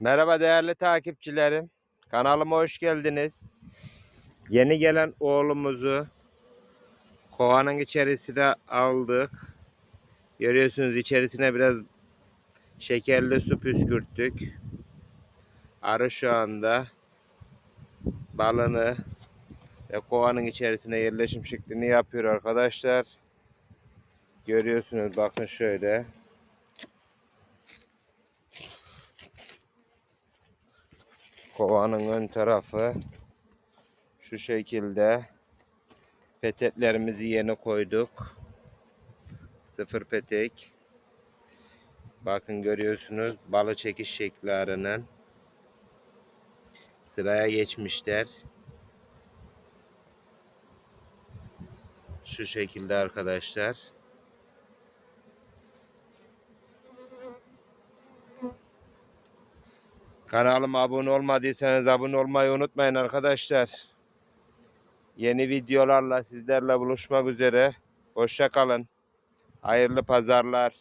Merhaba değerli takipçilerim. Kanalıma hoş geldiniz. Yeni gelen oğlumuzu kovanın içerisine aldık. Görüyorsunuz içerisine biraz şekerli su püskürttük. Arı şu anda balını ve kovanın içerisine yerleşim şeklini yapıyor arkadaşlar. Görüyorsunuz bakın şöyle. Kovanın ön tarafı şu şekilde. Peteklerimizi yeni koyduk. Sıfır petek. Bakın görüyorsunuz balı çekiş şekli. Sıraya geçmişler. Şu şekilde arkadaşlar. Kanalıma abone olmadıysanız abone olmayı unutmayın arkadaşlar. Yeni videolarla sizlerle buluşmak üzere. Hoşça kalın. Hayırlı pazarlar.